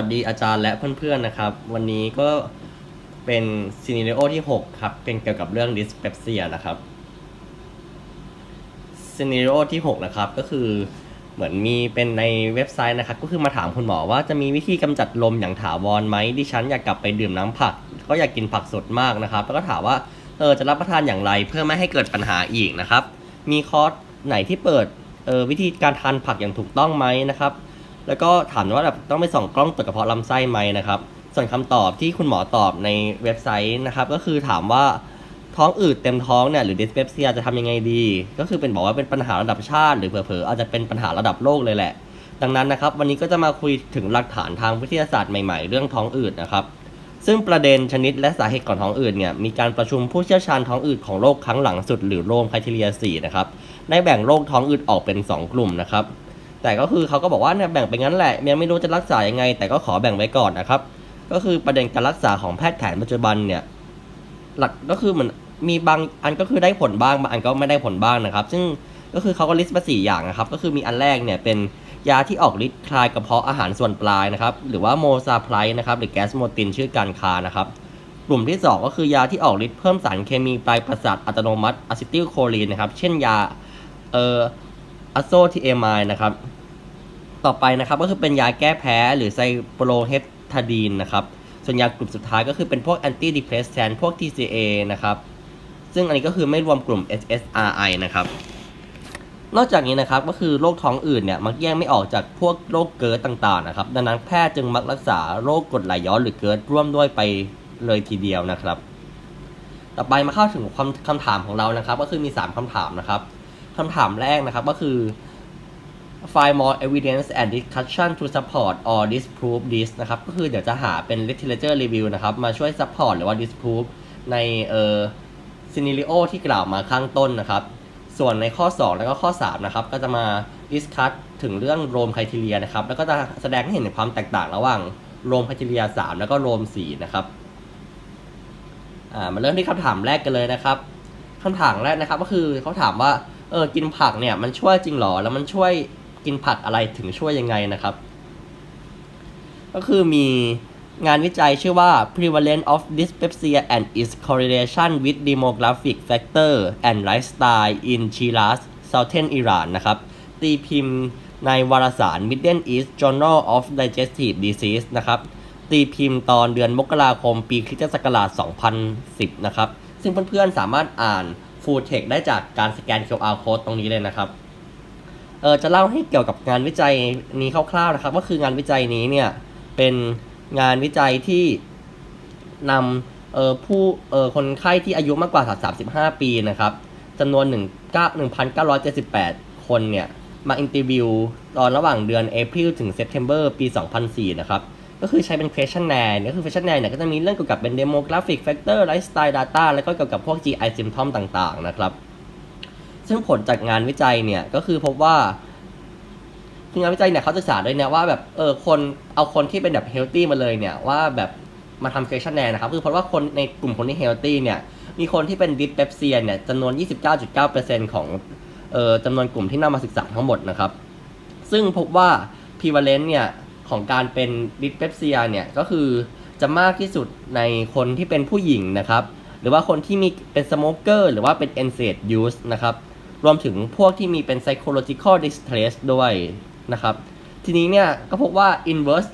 วัสดีอาจารย์และเพื่อนๆนะครับ วันนี้ก็เป็นซีนิเรโอที่ 6 ครับ เป็นเกี่ยวกับเรื่องดิสเปปเซียนะครับซีนิเรโอที่ 6 นะครับ ก็คือเหมือนมีเป็นในเว็บไซต์นะครับ ก็คือมาถามคุณหมอว่าจะมีวิธีกำจัดลมอย่างถาวรไหมดิฉันอยากกลับไปดื่มน้ำผัก ก็อยากกินผักสดมากนะครับ แล้วก็ถามว่าเออจะรับประทานอย่างไรเพื่อไม่ให้เกิดปัญหาอีกนะครับ มีคอร์สไหนที่เปิดเออวิธีการทานผักอย่างถูกต้องไหมนะครับ แล้วก็ถามว่าแบบต้องไปส่องกล้องตรวจกระเพาะลำไส้ไหมนะครับ ส่วนคำตอบที่คุณหมอตอบในเว็บไซต์นะครับ ก็คือถามว่าท้องอืดเต็มท้องเนี่ยหรือดิสเปปเซียจะทำยังไงดี ก็คือเป็นบอกว่าเป็นปัญหาระดับชาติ หรือเผลอๆอาจจะเป็นปัญหาระดับโลกเลยแหละ ดังนั้นนะครับวันนี้ก็จะมาคุยถึงหลักฐานทางวิทยาศาสตร์ใหม่ๆ เรื่องท้องอืดนะครับซึ่งประเด็นชนิดและสาเหตุของท้องอืดเนี่ยมีการประชุมผู้เชี่ยวชาญท้องอืดของโลกครั้งหลังสุด หรือโรมไคทีเรีย4นะครับได้แบ่งโรคท้องอืดออกเป็น 2 กลุ่มนะครับ แต่ก็คือเขาก็บอกว่าเนี่ยแบ่งไปงั้นแหละยังไม่รู้จะรักษายังไง แต่ก็ขอแบ่งไว้ก่อนนะครับ ก็คือประเด็นการรักษาของแพทย์แผนปัจจุบันเนี่ยหลักก็คือเหมือนมีบางอันก็คือได้ผลบ้างบางอันก็ไม่ได้ผลบ้างนะครับ ซึ่งก็คือเขาก็ลิสต์มาสี่อย่างนะครับ ก็คือมีอันแรกเนี่ยเป็นยาที่ออกฤทธิ์คลายกระเพาะอาหารส่วนปลายนะครับ หรือว่าโมซาไพรนะครับ หรือแกสโมตินชื่อการคานะครับ กลุ่มที่ 2 ก็คือยาที่ออกฤทธิ์เพิ่มสารเคมีปลายประสาทอัตโนมัติอะซิติลโคลีนนะครับ เช่นยาเอ่อ อะโซทีเอมายนะครับ ต่อไปนะครับก็คือเป็นยาแก้แพ้หรือไซโปโรเฮปทาดีนนะครับ ส่วนยากลุ่มสุดท้ายก็คือเป็นพวกแอนตี้ดิเพรสแซนพวก TCA นะครับ ซึ่งอันนี้ก็คือไม่รวมกลุ่ม SSRI นะครับ นอกจากนี้นะครับก็คือโรคท้องอืดเนี่ยมักแยกไม่ออกจากพวกโรคเกิร์ดต่างๆนะครับ ดังนั้นแพทย์จึงมักรักษาโรคกรดไหลย้อนหรือเกิร์ดร่วมด้วยไปเลยทีเดียวนะครับ ต่อไปมาเข้าถึงคำคำถามของเรานะครับ ก็คือมี 3คำถามนะครับ คำถามแรกนะครับก็คือ find more evidence and discussion to support or disprove this นะครับ ก็คือเดี๋ยวจะหาเป็น literature review นะครับ มาช่วย support หรือว่า disprove ในเอ่อ scenario ที่กล่าวมาข้างต้นนะครับ ส่วนในข้อ 2 แล้วก็ข้อ 3 นะครับ ก็จะมา discuss ถึงเรื่อง Rome criteria นะครับ แล้วก็จะแสดงให้เห็นถึงความแตกต่างระหว่าง Rome criteria 3 แล้วก็ Rome 4 นะครับ อ่า มาเริ่มที่คำถามแรกกันเลยนะครับคำถามแรกนะครับก็คือเขาถามว่า เออกินผักเนี่ยมันช่วยจริงหรอ แล้วมันช่วยกินผักอะไรถึงช่วยยังไงนะครับ ก็คือมีงานวิจัยชื่อว่า prevalence of dyspepsia and its correlation with demographic factor and lifestyle in Shiraz Southern Iran นะครับ ตีพิมพ์ในวารสาร Middle East Journal of Digestive Disease นะครับ ตีพิมพ์ตอนเดือนมกราคมปีคริสตศักราช 2010 นะครับ ซึ่งเพื่อนๆสามารถอ่าน full text ได้จากการสแกน QR code ตรงนี้เลยนะครับเออจะเล่าให้เกี่ยวกับงานวิจัยนี้คร่าวๆนะครับ ก็คืองานวิจัยนี้เนี่ยเป็นงานวิจัยที่นำเอ่อผู้เอ่อคนไข้ที่อายุมากกว่า 35 ปีนะครับจำนวน1 1,978 คนเนี่ยมาอินเตอร์วิวตอนระหว่างเดือน April ถึง September ปี 2004 นะครับ ก็คือใช้เป็น questionnaire ก็คือ questionnaire เนี่ยก็จะมีเรื่องเกี่ยวกับเป็น demographic factor lifestyle data แล้วก็เกี่ยวกับพวก GI symptom ต่างๆ นะครับ ซึ่งผลจากงานวิจัยเนี่ยก็คือพบว่าคืองานวิจัยเนี่ยเขาศึกษาด้วยเนี่ยว่าแบบเออคนเอาคนที่เป็นแบบเฮลตี้มาเลยเนี่ยว่าแบบมาทำ questionnaire นะครับคือเพราะว่าคนในกลุ่มคนที่เฮลตี้เนี่ยมีคนที่เป็นดิสเปปเซียเนี่ยจำนวน 29.9%ของเอ่อจำนวนกลุ่มที่นำมาศึกษาทั้งหมดนะครับ ซึ่งพบว่า prevalence เนี่ย ของการเป็นดิสเปปเซียเนี่ยก็คือจะมากที่สุดในคนที่เป็นผู้หญิงนะครับ หรือว่าคนที่มีเป็นสโมเกอร์หรือว่าเป็น NSAID use นะครับ รวมถึงพวกที่มีเป็น psychological distress ด้วยนะครับ ทีนี้เนี่ยก็พบว่า inverse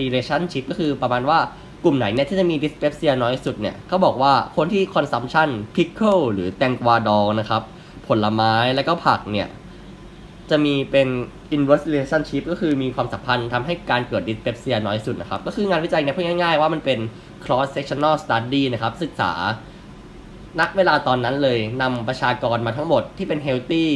relationship ก็คือประมาณว่ากลุ่มไหนเนี่ยที่จะมี dyspepsia น้อยสุดเนี่ยเขาบอกว่าคนที่ consumption pickle หรือแตงกวาดองนะครับ ผลไม้แล้วก็ผักเนี่ย จะมีเป็น inverse relationship ก็คือมีความสัมพันธ์ทำให้การเกิด dyspepsia น้อยสุดนะครับ ก็คืองานวิจัยเนี่ยพูดง่ายๆว่ามันเป็น cross sectional study นะครับ ศึกษาณเวลาตอนนั้นเลยนำประชากรมาทั้งหมดที่เป็น healthy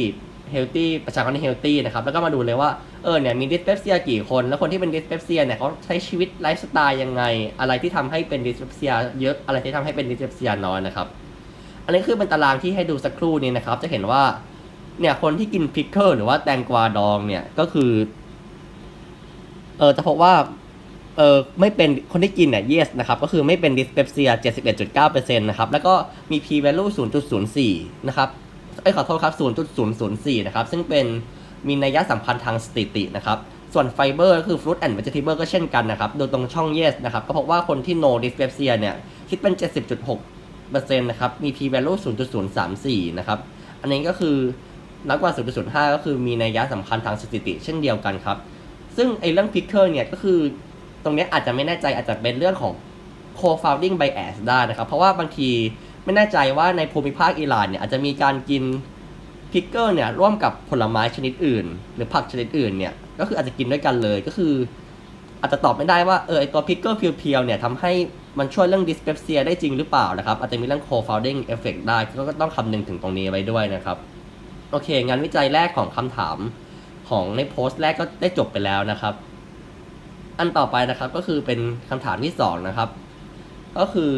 healthy ประชากรที่ healthy นะครับ แล้วก็มาดูเลยว่าเออเนี่ยมี dyspepsia กี่คน แล้วคนที่เป็น dyspepsia เนี่ยเขาใช้ชีวิตไลฟ์สไตล์ยังไง อะไรที่ทำให้เป็น dyspepsia เยอะอะไรที่ทำให้เป็น dyspepsia น้อยนะครับ อันนี้คือเป็นตารางที่ให้ดูสักครู่นี้นะครับ จะเห็นว่า เนี่ยคนที่กินพิกเกอร์หรือว่าแตงกวาดองเนี่ยก็คือ เออจะพบว่าเออไม่เป็นคนที่กินเนี่ย yes นะครับ ก็คือไม่เป็น dyspepsia 71.9%นะครับ แล้วก็มี p value 0.04 นะครับเอ้ยขอโทษครับ 0.004 นะครับ ซึ่งเป็นมีนัยสำคัญทางสถิตินะครับ ส่วนไฟเบอร์ก็คือ fruit and vegetable ก็เช่นกันนะครับ โดยตรงช่อง yes นะครับ ก็พบว่าคนที่ no dyspepsia เนี่ย คิดเป็น 70.6%นะครับ มี p value 0.034 นะครับ อันนี้ก็คือ น้อยกว่า 0.05 ก็คือมีนัยยะสำคัญทางสถิติ เช่นเดียวกันครับ ซึ่งไอ้เรื่อง picker เนี่ยก็คือตรงนี้อาจจะไม่แน่ใจอาจจะเป็นเรื่องของ co-founding bias ได้นะครับ เพราะว่าบางทีไม่แน่ใจว่าในภูมิภาคอิหร่านเนี่ยอาจจะมีการกินพิกเกอร์เนี่ยร่วมกับผลไม้ชนิดอื่น หรือผักชนิดอื่นเนี่ยก็คืออาจจะกินด้วยกันเลยก็คือ อาจจะตอบไม่ได้ว่าเออไอตัวพิกเกอร์เพียวๆเนี่ยทำให้มันช่วยเรื่อง dyspepsia ได้จริงหรือเปล่านะครับอาจจะมีเรื่อง co-founding effect ได้ก็ต้องคำนึงถึงตรงนี้ไว้ด้วยนะครับ โอเค งานวิจัยแรกของคำถามของในโพสต์แรกก็ได้จบไปแล้วนะครับ อันต่อไปนะครับก็คือเป็นคำถามที่สองนะครับ ก็คือ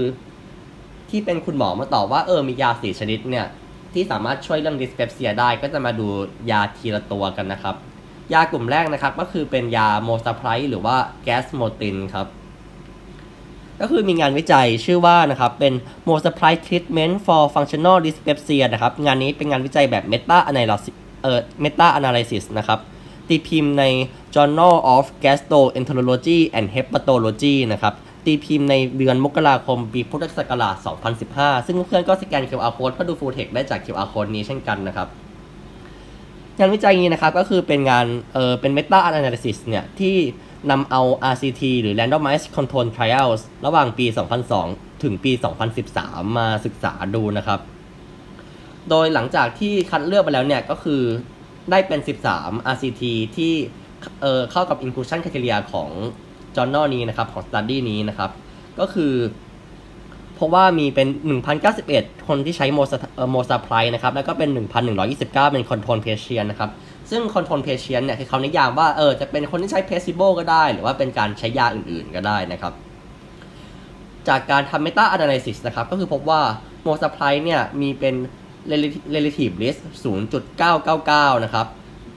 ที่เป็นคุณหมอมาตอบว่าเออมียาสี่ชนิดเนี่ยที่สามารถช่วยเรื่อง dyspepsia ได้ก็จะมาดูยาทีละตัวกันนะครับ ยากลุ่มแรกนะครับก็คือเป็นยาโมซาไพรหรือว่าแกสโมตินครับ ก็คือมีงานวิจัยชื่อว่านะครับเป็น m o s a p r i Treatment for Functional Dyspepsia นะครับงานนี้เป็นงานวิจัยแบบ Meta Analysis เอ่อ Meta Analysis นะครับตีพิมพ์ใน Journal of Gastroenterology and Hepatology นะครับตีพิมพ์ในเดือนมกราคมปีพุทธศักราช 2015 ซึ่งเพื่อนๆก็สแกน QR code เพื่อดู full text ได้จาก QR code นี้เช่นกันนะครับงานวิจัยนี้นะครับก็คือเป็นงานเออเป็น meta analysis เนี่ยที่ นำเอา RCT หรือ randomized control trials ระหว่างปี 2002 ถึงปี 2013 มาศึกษาดูนะครับ โดยหลังจากที่คัดเลือกไปแล้วเนี่ยก็คือได้เป็น 13 RCT ที่เออเข้ากับ inclusion criteria ของ journal นี้นะครับ ของ study นี้นะครับ ก็คือเพราะว่ามีเป็น 1,091 คนที่ใช้โมซาเอ่อโมซาไพรนะครับ แล้วก็เป็น 1,129 เป็นคอนโทรลเพเชียนนะครับ ซึ่งคอนโทรลเพเชียนเนี่ยคือเขานิยามว่าเออจะเป็นคนที่ใช้เพซิโบก็ได้ หรือว่าเป็นการใช้ยาอื่นๆก็ได้นะครับ จากการทำ Meta Analysis นะครับ ก็คือพบว่าโมซาไพรเนี่ยมีเป็น relative relative risk 0.999 นะครับ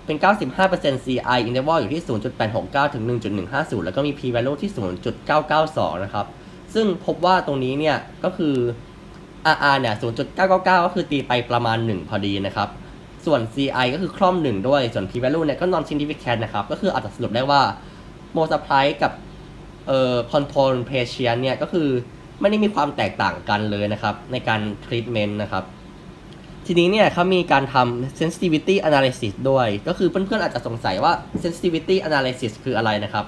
เป็น 95% CI interval อยู่ที่ 0.869 ถึง 1.150 แล้วก็มี p value ที่ 0.992 นะครับ ซึ่งพบว่าตรงนี้เนี่ยก็คือ RR เนี่ย 0.999 ก็คือตีไปประมาณ 1 พอดีนะครับ ส่วน CI ก็คือคล่อม1ด้วย ส่วน p value เนี่ยก็ non significant นะครับ ก็คืออาจจะสรุปได้ว่า m o supply กับเอ่อ control patient เนี่ยก็คือไม่ได้มีความแตกต่างกันเลยนะครับ ในการ treatment นะครับ ทีนี้เนี่ยเขามีการทำ sensitivity analysis ด้วย ก็คือเพื่อนๆอาจจะสงสัยว่า sensitivity analysis คืออะไรนะครับ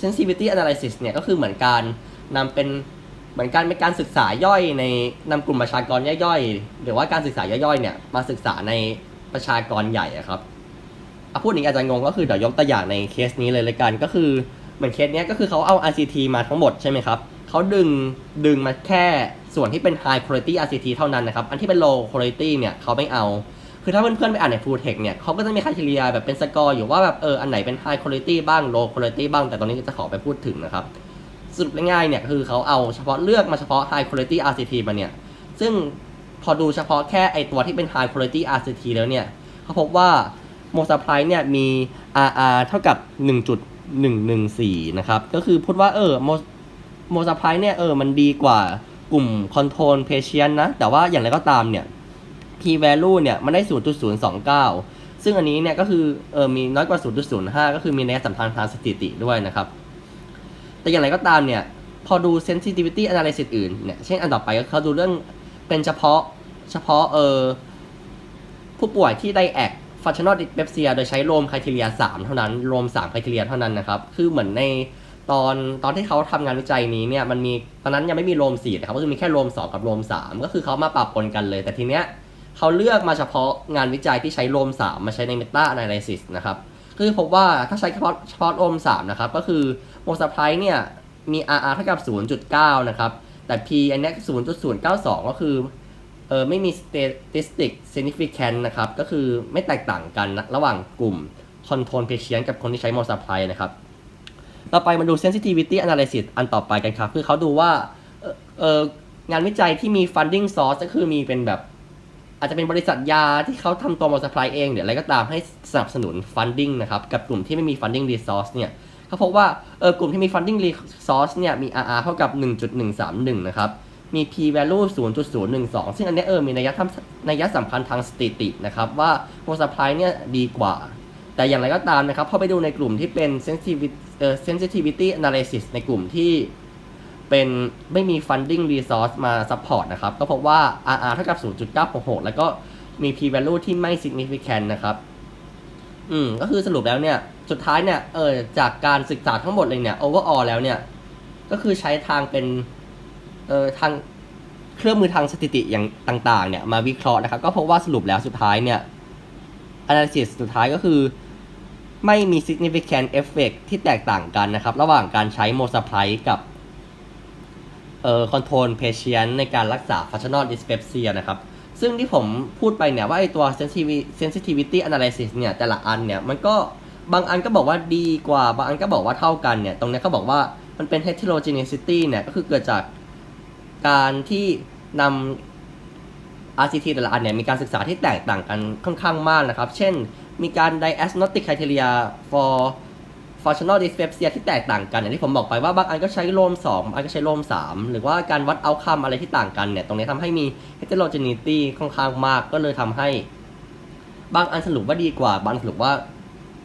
sensitivity analysis เนี่ยก็คือเหมือนการนำเป็นเหมือนการเป็นการศึกษาย่อยในนำกลุ่มประชากรย่อยๆ หรือว่าการศึกษาย่อยๆเนี่ยมาศึกษาใน ประชากรใหญ่อะครับเอาพูดอย่างนี้อาจจะงงก็คือเดี๋ยวยกตัวอย่างในเคสนี้เลยเลยกันก็คือเหมือนเคสเนี้ยก็คือเขาเอา RCT มาทั้งหมดใช่ไหมครับเขาดึงดึงมาแค่ส่วนที่เป็น high quality RCT เท่านั้นนะครับ อันที่เป็น low quality เนี่ยเขาไม่เอา คือถ้าเพื่อนๆไปอ่านใน full text เนี่ยเขาก็จะมีค่าเฉลี่ยแบบเป็นสกอร์อยู่ว่าแบบเอออันไหนเป็น high quality บ้าง low quality บ้าง แต่ตรงนี้จะขอไปพูดถึงนะครับสรุปง่ายๆเนี่ยคือเขาเอาเฉพาะเลือกมาเฉพาะ high quality RCT มาเนี่ยซึ่ง พอดูเฉพาะแค่ไอตัวที่เป็น high quality RCT แล้วเนี่ยเขาพบว่า m o supply เนี่ยมี RR เท่ากับ 1.114 นะครับ ก็คือพูดว่าเออ Mo supply เนี่ยเออมันดีกว่ากลุ่ม control patient นะ แต่ว่าอย่างไรก็ตามเนี่ย p value เนี่ยมันได้ 0.029 ซึ่งอันนี้เนี่ยก็คือเออมีน้อยกว่า 0.05 ก็คือมีนัยสำคัญทางสถิติด้วยนะครับ แต่อย่างไรก็ตามเนี่ยพอดู sensitivity analysis อื่นเนี่ย เช่นอันต่อไปก็เขาดูเรื่องเป็นเฉพาะ เฉพาะเออผู้ป่วยที่ไดแอก functional dyspepsia โดยใช้โรม criteria 3เท่านั้นโรม3 criteria เท่านั้นนะครับ คือเหมือนในตอนตอนที่เขาทำงานวิจัยนี้เนี่ยมันมีตอนนั้นยังไม่มีโรม4นะครับก็คือมีแค่โรม 2 กับโรม 3 ก็คือเขามาปรับปนกันเลย แต่ทีเนี้ยเขาเลือกมาเฉพาะงานวิจัยที่ใช้โรม 3 มาใช้ใน meta analysis นะครับคือพบว่าถ้าใช้เฉพาะเฉพาะโรม 3 นะครับ ก็คือโมซัพไพรเนี่ยมี RR เท่ากับ 0.9 นะครับ แต่ P อันเนี้ย0.092 ก็คือ เออไม่มี statistic significant นะครับ ก็คือไม่แตกต่างกันนะระหว่างกลุ่ม control patient กับคนที่ใช้โมซัพไพรนะครับ ต่อไปมาดู sensitivity analysis อันต่อไปกันครับ คือเขาดูว่าเอองานวิจัยที่มี funding source ก็คือมีเป็นแบบ อาจจะเป็นบริษัทยาที่เขาทำตัวมอ s u p p l y เองหรืออะไรก็ตามให้สนับสนุน funding นะครับ กับกลุ่มที่ไม่มี funding resource เนี่ยเขาพบว่าเออกลุ่มที่มี funding resource เนี่ยมี RR เท่ากับ 1.131 นะครับ มี p value 0.012 ซึ่งอันนี้เออมีนัยยะนัยยะสำคัญทางสถิตินะครับว่า m o s u p p l y เนี่ยดีกว่า แต่อย่างไรก็ตามนะครับพอไปดูในกลุ่มที่เป็น sensitivity เ sensitivity analysis ในกลุ่มที่เป็นไม่มี funding resource มา support นะครับ ก็พบว่า RR เท่ากับ 0.966 แล้วก็มี p value ที่ไม่ significant นะครับอืมก็คือสรุปแล้วเนี่ย สุดท้ายเนี่ยเออจากการศึกษาทั้งหมดเลยเนี่ย overall แล้วเนี่ย ก็คือใช้ทางเป็น ทางเครื่องมือทางสถิติอย่างต่างๆเนี่ยมาวิเคราะห์นะครับ ก็พบว่าสรุปแล้วสุดท้ายเนี่ย analysis สุดท้ายก็คือ ไม่มี significant effect ที่แตกต่างกันนะครับ ระหว่างการใช้ m o s a p r i กับเอ่อ control patient ในการรักษา functional dyspepsia นะครับ ซึ่งที่ผมพูดไปเนี่ยว่าไอตัว sensitivity analysis เนี่ย แต่ละอันเนี่ย มันก็บางอันก็บอกว่าดีกว่า บางอันก็บอกว่าเท่ากันเนี่ย ตรงนี้เขาบอกว่ามันเป็น heterogeneity เนี่ย ก็คือเกิดจาก การที่นำ RCT แต่ละอันเนี่ยมีการศึกษาที่แตกต่างกันค่อนข้างมากนะครับ เช่น มีการ diagnostic criteria for functional dyspepsia ที่แตกต่างกันอย่างที่ผมบอกไปว่าบางอันก็ใช้โลม2บางอันก็ใช้โลม 3 หรือว่าการวัด outcome อะไรที่ต่างกันเนี่ย ตรงนี้ทำให้มี heterogeneity ค่อนข้างมากก็เลยทำให้ บางอันสรุปว่าดีกว่า บางสรุปว่า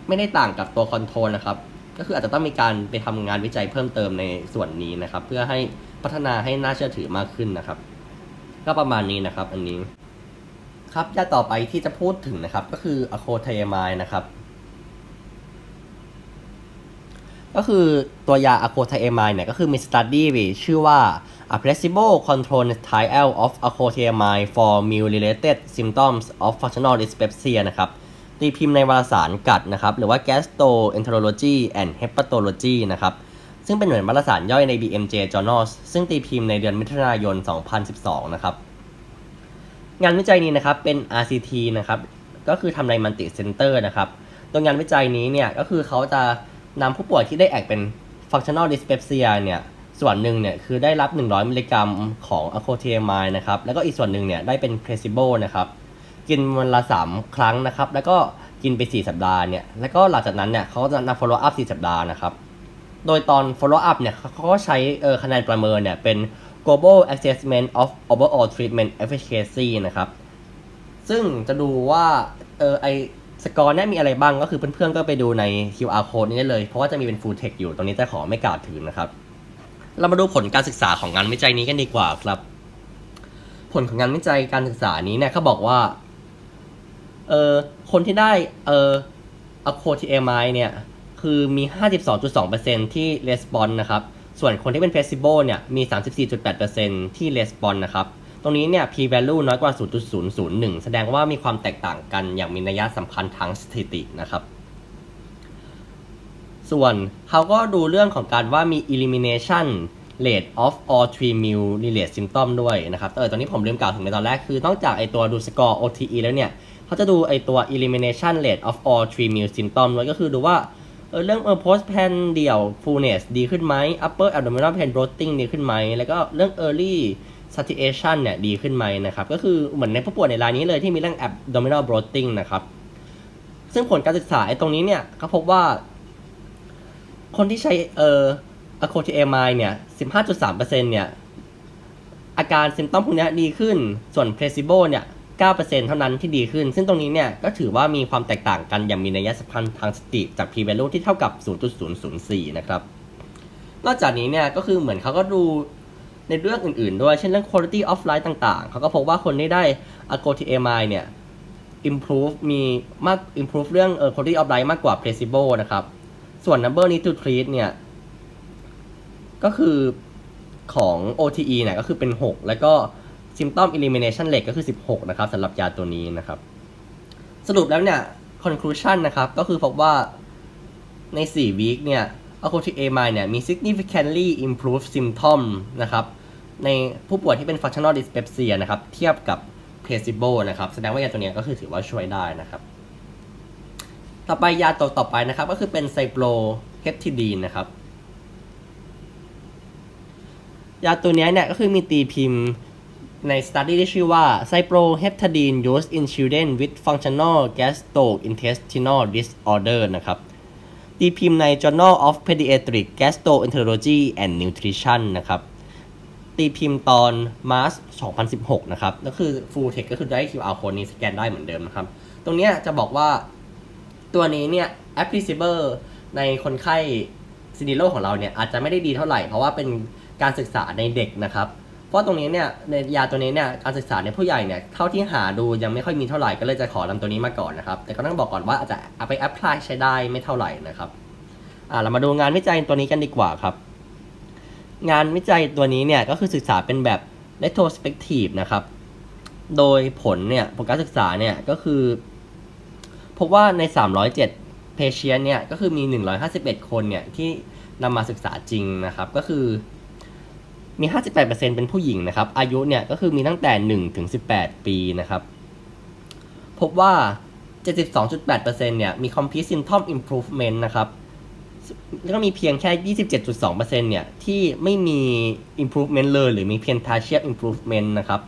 ไม่ได้ต่างกับตัวคอนโทรลนะครับ ก็คืออาจจะต้องมีการไปทำงานวิจัยเพิ่มเติมในส่วนนี้นะครับ เพื่อให้พัฒนาให้น่าเชื่อถือมากขึ้นนะครับ ก็ประมาณนี้นะครับ อันนี้ ครับยาต่อไปที่จะพูดถึงนะครับ ก็คืออะโคไทมายนะครับ ก็คือตัวยาอะโคไทมายเนี่ยก็คือมีสตัดดี้ชื่อว่า a placebo control trial of a c o t a m i d e for meal related symptoms of functional dyspepsia นะครับ ตีพิมพ์ในวารสารกัดนะครับหรือว่า gastroenterology and hepatology นะครับซึ่งเป็นหน่วยวารสารย่อยใน BMJ Journals ซึ่งตีพิมพ์ในเดือนมิถุนายน 2012 นะครับ งานวิจัยนี้นะครับเป็น RCT นะครับก็คือทำในมัลติเซ็นเตอร์นะครับตัวงานวิจัยนี้เนี่ยก็คือเขาจะนำผู้ป่วยที่ได้แอกเป็น functional dyspepsia เนี่ยส่วนหนึ่งเนี่ยคือได้รับ 100 มิลลิกรัมของ a c o t i a m i d e นะครับแล้วก็อีกส่วนหนึ่งเนี่ยได้เป็น placebo นะครับ กินวันละ3ครั้งนะครับ แล้วก็กินไป 4 สัปดาห์เนี่ย แล้วก็หลังจากนั้นเนี่ยเขาจะนำ follow up 4 สัปดาห์นะครับ โดยตอน follow up เนี่ยเขาก็ใช้เออคะแนนประเมินเนี่ยเป็น global assessment of overall treatment efficacy นะครับ ซึ่งจะดูว่าเออไอสกอร์เนี่ยมีอะไรบ้างก็คือเพื่อนๆก็ไปดูใน QR code นี้ได้เลย เพราะว่าจะมีเป็น full text อยู่ตรงนี้จะขอไม่กล่าวถึงนะครับ เรามาดูผลการศึกษาของงานวิจัยนี้กันดีกว่าครับ ผลของงานวิจัยการศึกษานี้เนี่ยเขาบอกว่า เออคนที่ได้เอออะโคทีเอมเนี่ยคือมี 52.2%ที่ response นะครับ ส่วนคนที่เป็น placebo เนี่ยมี 34.8%ที่ response นะครับ ตรงนี้เนี่ย p value น้อยกว่า 0.001 แสดงว่ามีความแตกต่างกันอย่างมีนัยสำคัญทางสถิตินะครับ ส่วนเขาก็ดูเรื่องของการว่ามี elimination rate of all three meal related symptom ด้วยนะครับ เออตอนนี้ผมลืมกล่าวถึงในตอนแรกคือ นอกจากไอตัวดูสกอร์ OTE แล้วเนี่ย เขาจะดูไอตัว elimination rate of all three meal symptom ด้วยก็คือดูว่าเออเรื่องเออ post pan เดี่ยว fullness ดีขึ้นไหม upper abdominal pain bloating ดีขึ้นไหม แล้วก็เรื่อง early satiation เนี่ยดีขึ้นไหมนะครับ ก็คือเหมือนในผู้ป่วยในรายนี้เลยที่มีเรื่อง abdominal bloating นะครับ ซึ่งผลการศึกษาไอ้ตรงนี้เนี่ยเขาพบว่า คนที่ใช้เอออะโคทีเอมเนี่ย 15.3%เนี่ย อาการซิมตอมพวกนี้ดีขึ้น ส่วนเพลซิโบเนี่ย 9%เท่านั้นที่ดีขึ้น ซึ่งตรงนี้เนี่ยก็ถือว่ามีความแตกต่างกันอย่างมีนัยสำคัญทางสติจาก p value ที่เท่ากับ 0.004 นะครับ นอกจากนี้เนี่ยก็คือเหมือนเขาก็ดูในเรื่องอื่นๆด้วย เช่นเรื่อง quality of life ต่างๆ เขาก็พบว่าคนที่ได้ a c o TMI เนี่ย improve มีมาก improve เรื่องเอ่อ quality of life มากกว่า placebo นะครับ ส่วน number need to treat เนี่ย ก็คือของ OTE เนี่ยก็คือเป็น 6 แล้วก็ symptom elimination rate ก็คือ 16 นะครับสำหรับยาตัวนี้นะครับ สรุปแล้วเนี่ย conclusion นะครับ ก็คือพบว่าใน4 week เนี่ย a c o t i a m i เนี่ย มี significantly improved symptom นะครับ ในผู้ป่วยที่เป็น functional dyspepsia นะครับ เทียบกับ placebo นะครับ แสดงว่ายาตัวนี้ก็คือถือว่าช่วยได้นะครับ ต่อไปยาตัวต่อไปนะครับ ก็คือเป็นไซโปรเฮปทิดีนนะครับยาตัวนี้เนี่ยก็คือมีตีพิมพ์ ใน study ที่ชื่อว่า cyproheptadine used in children with functional gastrointestinal disorder นะครับตีพิมพ์ใน Journal of Pediatric Gastroenterology and Nutrition นะครับตีพิมพ์ตอนมาร์ช2016 นะครับ ก็คือ full text ก็คือได้ QR code นี้สแกนได้เหมือนเดิมนะครับ ตรงนี้จะบอกว่าตัวนี้เนี่ย applicable ในคนไข้ซินิโลของเราเนี่ย อาจจะไม่ได้ดีเท่าไหร่ เพราะว่าเป็นการศึกษาในเด็กนะครับ เพราะตรงนี้เนี่ยในยาตัวนี้เนี่ยการศึกษาในผู้ใหญ่เนี่ยเท่าที่หาดูยังไม่ค่อยมีเท่าไหร่ก็เลยจะขอนำตัวนี้มาก่อนนะครับ แต่ก็ต้องบอกก่อนว่าอาจจะเอาไป apply ใช้ได้ไม่เท่าไหร่นะครับอ่าเรามาดูงานวิจัยตัวนี้กันดีกว่าครับ งานวิจัยตัวนี้เนี่ยก็คือศึกษาเป็นแบบ retrospective นะครับ โดยผลเนี่ยผลการศึกษาเนี่ยก็คือพบว่าใน 307 patient เนี่ยก็คือมี 151 คนเนี่ยที่นำมาศึกษาจริงนะครับ ก็คือ มี 58%เป็นผู้หญิงนะครับ อายุเนี่ยก็คือมีตั้งแต่ 1 ถึง 18 ปีนะครับ พบว่า 72.8%เนี่ยมี complete symptom improvement นะครับ แล้วก็มีเพียงแค่ 27.2%เนี่ยที่ไม่มี improvement เลย หรือมีเพียง partial improvement นะครับ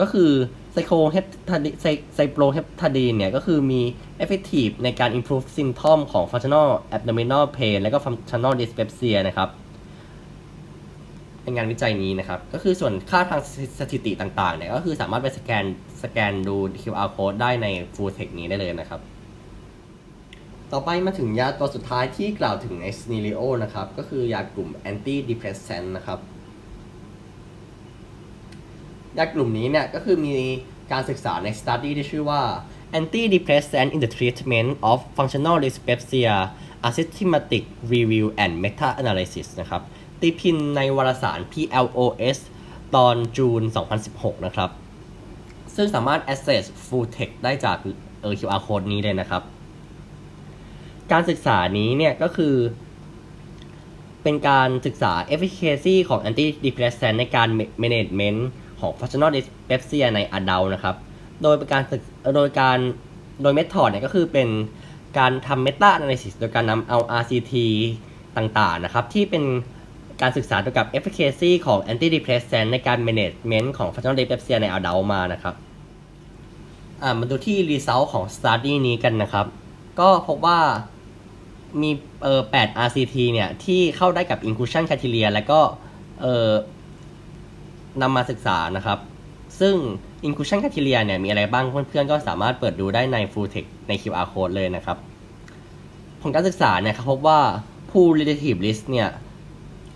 ก็คือไซโคเฮปทาดีไซโปรเฮปทาดีนเนี่ยก็คือมี effective ในการ improve symptom ของ functional abdominal pain และก็ functional dyspepsia นะครับ ในงานวิจัยนี้นะครับ ก็คือส่วนค่าทางสถิติต่างๆเนี่ยก็คือสามารถไปสแกนสแกนดู QR code ได้ใน full text นี้ได้เลยนะครับ ต่อไปมาถึงยาตัวสุดท้ายที่กล่าวถึงใน s n e l i o นะครับ ก็คือยากลุ่ม anti depressant นะครับ ยากลุ่มนี้เนี่ยก็คือมีการศึกษาใน study ที่ชื่อว่า antidepressant in the treatment of functional dyspepsia a systematic review and meta analysis นะครับ ตีพิมพ์ในวารสาร PLOS ตอนจูน 2016 นะครับ ซึ่งสามารถ access full text ได้จากเออ QR code นี้เลยนะครับ การศึกษานี้เนี่ยก็คือ เป็นการศึกษา efficacy ของ antidepressant ในการ management ของ functional dyspepsia ใน adult นะครับ โดยเป็นการศึกโดยการโดย method เนี่ยก็คือเป็นการทำ meta analysis โดยการนำเอา RCT ต่างๆนะครับ ที่เป็น การศึกษาเกี่ยวกับ efficacy ของ antidepressant ในการ management ของ functional dyspepsia ใน adult มานะครับอ่ามาดูที่ result ของ study นี้กันนะครับ ก็พบว่ามีเอ่อ8 RCT เนี่ยที่เข้าได้กับ inclusion criteria แล้วก็เอ่อนำมาศึกษานะครับ ซึ่ง inclusion criteria เนี่ยมีอะไรบ้างเพื่อนๆ ก็สามารถเปิดดูได้ใน full text ใน QR code เลยนะครับ ผลการศึกษาเนี่ยครับพบว่า pool relative risk เนี่ย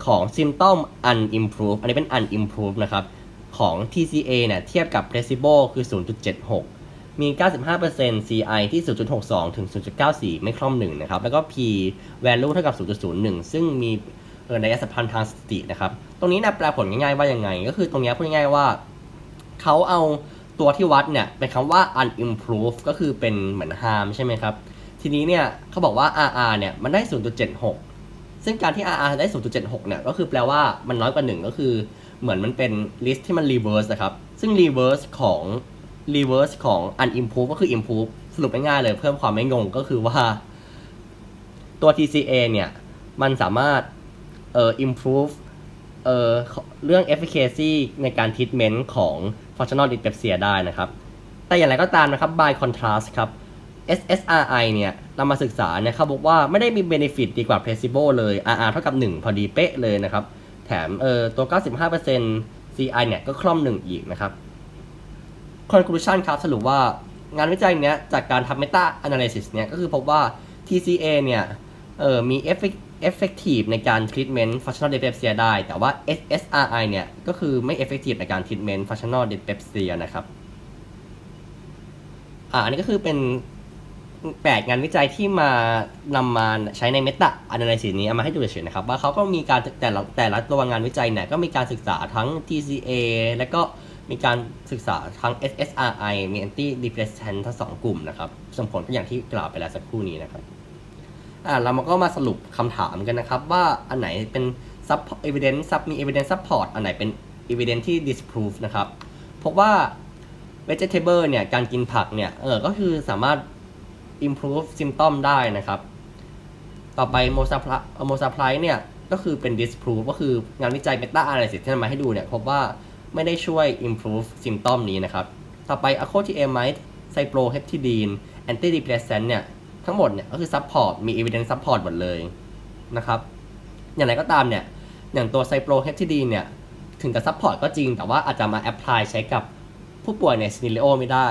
ของ symptom unimproved อันนี้เป็น unimproved นะครับ ของ TCA เนี่ยเทียบกับ placebo คือ 0.76 มี 95% CI ที่ 0.62 ถึง 0.94 ไม่คล่อม1นะครับ แล้วก็ P value เท่ากับ 0.01 ซึ่งมีเออนัยสัมพันธ์ทางสถิตินะครับ ตรงนี้นะแปลผลง่ายๆว่ายังไง ก็คือตรงนี้พูดง่ายๆว่า เขาเอาตัวที่วัดเนี่ย เป็นคำว่า unimproved ก็คือเป็นเหมือน harm ใช่ไหมครับ ทีนี้เนี่ยเขาบอกว่า RR เนี่ยมันได้ 0.76 ซึ่งการที่ RR ได้ 0.76 เนี่ย ก็คือแปลว่ามันน้อยกว่า 1 ก็คือ เหมือนมันเป็น list ที่มัน reverse นะครับ ซึ่ง reverse ของ reverse ของ unimprove ก็คือ improve สรุปง่ายๆเลยเพิ่มความไม่งงก็คือว่า ตัว TCA เนี่ย มันสามารถเอ่อ improve เอ่อเรื่อง efficacy ในการ treatment ของ functional dyspepsia ได้นะครับ แต่อย่างไรก็ตามนะครับ by contrast ครับ SSRI เนี่ยนำมาศึกษาเนี่ยเขาบอกว่าไม่ได้มี benefit ดีกว่า placebo เลย RR เท่ากับ 1 พอดีเป๊ะเลยนะครับ แถมเออตัว 95% CI เนี่ยก็คล่อม 1 อีกนะครับ conclusion ครับสรุปว่างานวิจัยเนี้ยจากการทำ meta analysis เนี่ยก็คือพบว่า TCA เนี่ยเออมี effective ในการ treatment functional dyspepsia ได้ แต่ว่า SSRI เนี่ยก็คือไม่ effective ในการ treatment functional dyspepsia นะครับอ่าอันนี้ก็คือเป็น แปดงานวิจัยที่มานำมาใช้ใน Meta Analysis นี้เอามาให้ดูเฉยๆนะครับ ว่าเขาก็มีการแต่ละแต่ละตัวงานวิจัยเนี่ยก็มีการศึกษาทั้ง TCA และก็มีการศึกษาทั้ง SSRI มี Anti Depressant ทั้งสองกลุ่มนะครับส่งผลก็อย่างที่กล่าวไปแล้วสักครู่นี้นะครับอ่าเรามาก็มาสรุปคำถามกันนะครับว่าอันไหนเป็น sub evidence sub มี evidence support อันไหนเป็น evidence ที่ disprove นะครับพบว่า vegetable เนี่ยการกินผักเนี่ยเออก็คือสามารถ improve symptom ได้นะครับ ต่อไป m o s a p l y m o s a p l y เนี่ย ก็คือเป็น disprove ก็คืองานวิจัย meta analysis ที่นำมาให้ดูเนี่ย พบว่าไม่ได้ช่วย improve symptom นี้นะครับ ต่อไป acotimide cyproheptidine antidepressant เนี่ย ทั้งหมดเนี่ยก็คือ support มี evidence support หมดเลยนะครับ อย่างไรก็ตามเนี่ย อย่างตัว cyproheptidine เนี่ย ถึงจะ support ก็จริง แต่ว่าอาจจะมา apply ใช้กับผู้ป่วยใน scenario ไม่ได้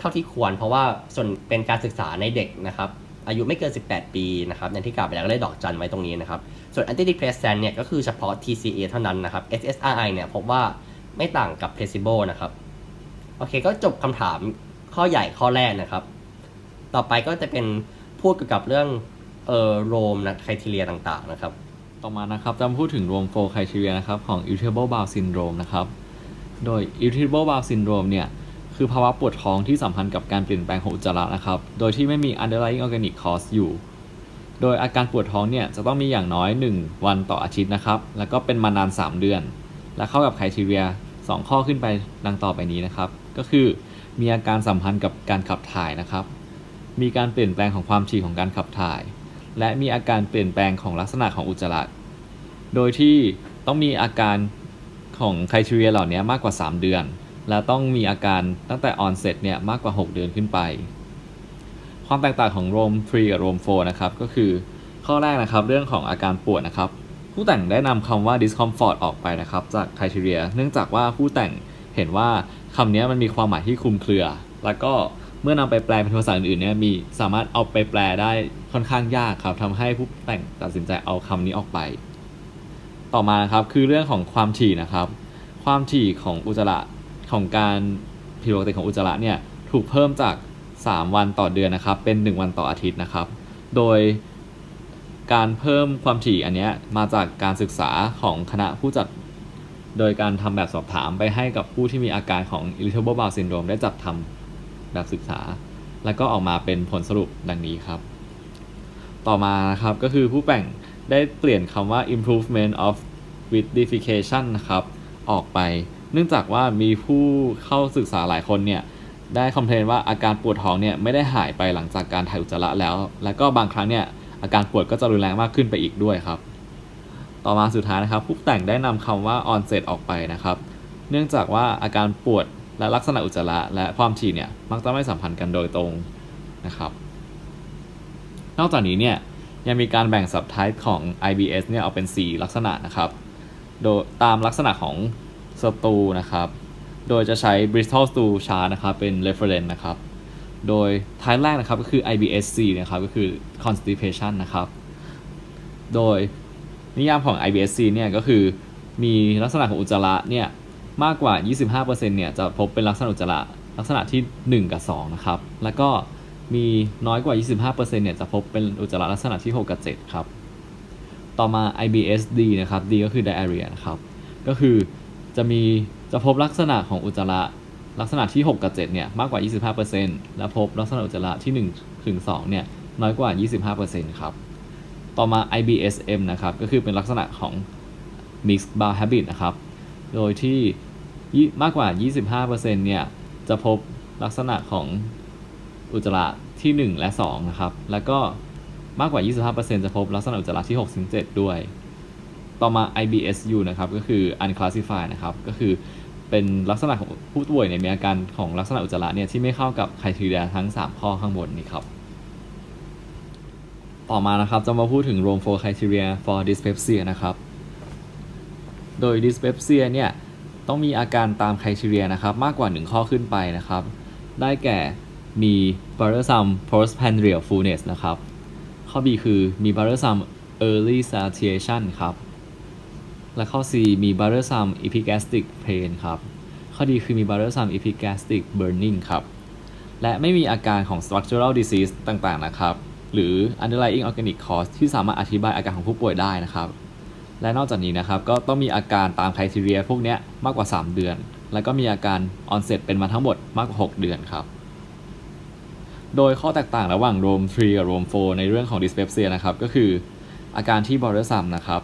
เท่าที่ควร เพราะว่าส่วนเป็นการศึกษาในเด็กนะครับ อายุไม่เกิน 18 ปีนะครับอย่างที่กล่าวไปแล้วก็ได้ดอกจันไว้ตรงนี้นะครับ ส่วน antidepressant เนี่ยก็คือเฉพาะ TCA เท่านั้นนะครับ SSRI เนี่ยพบว่าไม่ต่างกับ placebo นะครับ โอเคก็จบคำถามข้อใหญ่ข้อแรกนะครับ ต่อไปก็จะเป็นพูดเกี่ยวกับเรื่องเอ่อโรมนะค r i ทีเรียต่างๆนะครับ ต่อมานะครับจะพูดถึงโรวม4 criteria นะครับของ irritable bowel syndrome นะครับ โดย irritable bowel syndrome เนี่ย คือภาวะปวดท้องที่สัมพันธ์กับการเปลี่ยนแปลงของอุจจาระนะครับ โดยที่ไม่มี underlying organic cause อยู่ โดยอาการปวดท้องเนี่ยจะต้องมีอย่างน้อย 1 วันต่ออาทิตย์นะครับ แล้วก็เป็นมานาน 3 เดือน และเข้ากับ criteria 2ข้อขึ้นไปดังต่อไปนี้นะครับ ก็คือมีอาการสัมพันธ์กับการขับถ่ายนะครับ มีการเปลี่ยนแปลงของความถี่ของการขับถ่าย และมีอาการเปลี่ยนแปลงของลักษณะของอุจจาระ โดยที่ต้องมีอาการของไคทีเรียเหล่านี้มากกว่า 3 เดือน และต้องมีอาการตั้งแต่ออนเซ็ตเนี่ยมากกว่า 6 เดือนขึ้นไป ความแตกต่างของโรม3กับโรม4นะครับก็คือข้อแรกนะครับเรื่องของอาการปวดนะครับผู้แต่งได้นำคำว่า discomfort ออกไปนะครับจากไคทีเรียเนื่องจากว่าผู้แต่งเห็นว่าคำนี้มันมีความหมายที่คลุมเครือ แล้วก็เมื่อนำไปแปลเป็นภาษาอื่นๆเนี่ยมีสามารถเอาไปแปลได้ค่อนข้างยากครับทำให้ผู้แต่งตัดสินใจเอาคำนี้ออกไป ต่อมานะครับคือเรื่องของความถี่นะครับ ความถี่ของอุจจาระ ของการผิดปกติของอุจจาระเนี่ยถูกเพิ่มจาก 3 วันต่อเดือนนะครับ เป็น 1 วันต่ออาทิตย์นะครับ โดยการเพิ่มความถี่อันเนี้ยมาจากการศึกษาของคณะผู้จัด โดยการทำแบบสอบถามไปให้กับผู้ที่มีอาการของ irritable bowel syndrome ได้จัดทำแบบศึกษา แล้วก็ออกมาเป็นผลสรุปดังนี้ครับ ต่อมานะครับก็คือผู้แบ่งได้เปลี่ยนคำว่า improvement of vitrification นะครับ ออกไป เนื่องจากว่ามีผู้เข้าศึกษาหลายคนเนี่ยได้คอมเพลนว่าอาการปวดท้องเนี่ยไม่ได้หายไปหลังจากการถ่ายอุจจาระแล้ว แล้วก็บางครั้งเนี่ยอาการปวดก็จะรุนแรงมากขึ้นไปอีกด้วยครับ ต่อมาสุดท้ายนะครับผู้แต่งได้นำคำว่า onset ออกไปนะครับ เนื่องจากว่าอาการปวดและลักษณะอุจจาระและความถี่เนี่ยมักจะไม่สัมพันธ์กันโดยตรงนะครับ นอกจากนี้เนี่ยยังมีการแบ่ง subtype ของ IBS เนี่ยออกเป็น 4 ลักษณะนะครับ โดยตามลักษณะของ สตูนะครับ โดยจะใช้ Bristol Stool Chart นะครับ เป็น reference นะครับ โดยท้ายแรกนะครับก็คือ IBS-C นะครับ ก็คือ constipation นะครับ โดยนิยามของ IBS-C เนี่ยก็คือมีลักษณะของอุจจาระเนี่ยมากกว่า 25%เนี่ยจะพบเป็นลักษณะอุจจาระลักษณะที่ 1 กับ 2 นะครับ แล้วก็มีน้อยกว่า 25%เนี่ยจะพบเป็นอุจจาระลักษณะที่ 6 กับ 7 ครับ ต่อมา IBS-D นะครับ D ก็คือ diarrhea นะครับ ก็คือ จะมีจะพบลักษณะของอุจจาระลักษณะที่ 6 กับ 7 เนี่ย มากกว่า 25%และพบลักษณะอุจจาระที่1ถึง2เนี่ย น้อยกว่า 25%ครับ ต่อมา IBSM นะครับ ก็คือเป็นลักษณะของ mixed bowel habit นะครับ โดยที่มากกว่า 25%เนี่ย จะพบลักษณะของอุจจาระที่ 1 และ 2 นะครับ แล้วก็มากกว่า 25%จะพบลักษณะอุจจาระที่6ถึง7ด้วย ต่อมา IBSU นะครับก็คือ unclassified นะครับก็คือเป็นลักษณะของผู้ป่วยเนี่ยมีอาการของลักษณะอุจจาระเนี่ยที่ไม่เข้ากับไครทีเรียทั้ง 3 ข้อข้างบนนี้ครับ ต่อมานะครับจะมาพูดถึง Rome 4 criteria for dyspepsia นะครับ โดย dyspepsia เนี่ยต้องมีอาการตามไครทีเรียนะครับมากกว่า 1 ข้อขึ้นไปนะครับ ได้แก่มี bothersome postprandial fullness นะครับ ข้อ B คือมี bothersome early satiation ครับ และข้อ C มี bothersome epigastric pain ครับ ข้อ D คือมี bothersome epigastric burning ครับ และไม่มีอาการของ structural disease ต่างๆ นะครับ หรือ underlying organic cause ที่สามารถอธิบายอาการของผู้ป่วยได้นะครับ และนอกจากนี้นะครับก็ต้องมีอาการตาม criteria พวกเนี้ยมากกว่า 3 เดือน แล้วก็มีอาการ onset เป็นมาทั้งหมดมากกว่า 6 เดือนครับโดยข้อแตกต่างระหว่าง Rome 3กับ Rome 4ในเรื่องของ dyspepsia นะครับ ก็คืออาการที่ bothersome นะครับ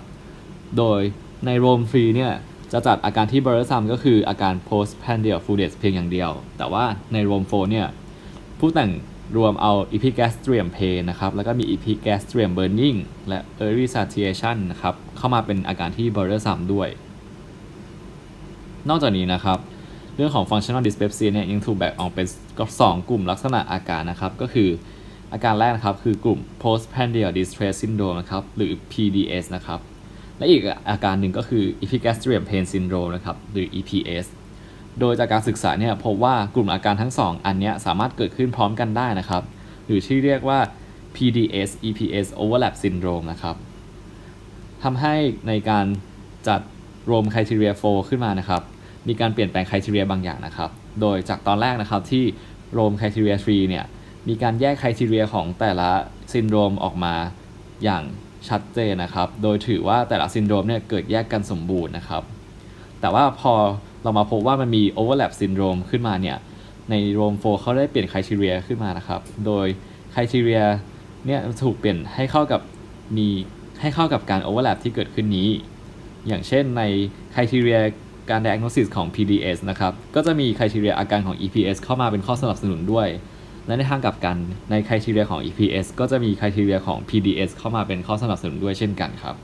โดย ใน Rome 3เนี่ยจะจัดอาการที่ bothersome ก็คืออาการ postprandial fullness เพียงอย่างเดียว แต่ว่าใน Rome 4เนี่ยผู้แต่งรวมเอา epigastrium pain นะครับ แล้วก็มี epigastrium burning และ early satiation นะครับ เข้ามาเป็นอาการที่ bothersome ด้วย นอกจากนี้นะครับเรื่องของ functional dyspepsia เนี่ยยังถูกแบ่งออกเป็นสองกลุ่มลักษณะอาการนะครับ ก็คืออาการแรกนะครับ คือกลุ่ม postprandial distress syndrome นะครับ หรือ PDS นะครับ และอีกอาการหนึ่งก็คือ epigastrium pain syndrome นะครับหรือ EPS โดยจากการศึกษาเนี่ยพบว่ากลุ่มอาการทั้งสองอันนี้สามารถเกิดขึ้นพร้อมกันได้นะครับ หรือที่เรียกว่า PDS EPS overlap syndrome นะครับทำให้ในการจัดโรม criteria 4ขึ้นมานะครับ มีการเปลี่ยนแปลง criteria บางอย่างนะครับ โดยจากตอนแรกนะครับที่โรม criteria 3เนี่ยมีการแยก criteria ของแต่ละซินโดรมออกมาอย่าง ชัดเจนนะครับ โดยถือว่าแต่ละซินโดรมเนี่ยเกิดแยกกันสมบูรณ์นะครับ แต่ว่าพอเรามาพบว่ามันมี overlap syndrome ขึ้นมาเนี่ยในโรม4เขาได้เปลี่ยน criteria ขึ้นมานะครับ โดย criteria เนี่ยถูกเปลี่ยนให้เข้ากับมีให้เข้ากับการ overlap ที่เกิดขึ้นนี้ อย่างเช่นใน criteria การ diagnosis ของ PDS นะครับ ก็จะมี criteria อาการของ EPS เข้ามาเป็นข้อสนับสนุนด้วย และในทางกลับกันในคุณทีเรียของ EPS ก็จะมีคุณทีเรียของ PDS เข้ามาเป็นข้อสนับสนุนด้วยเช่นกันครับ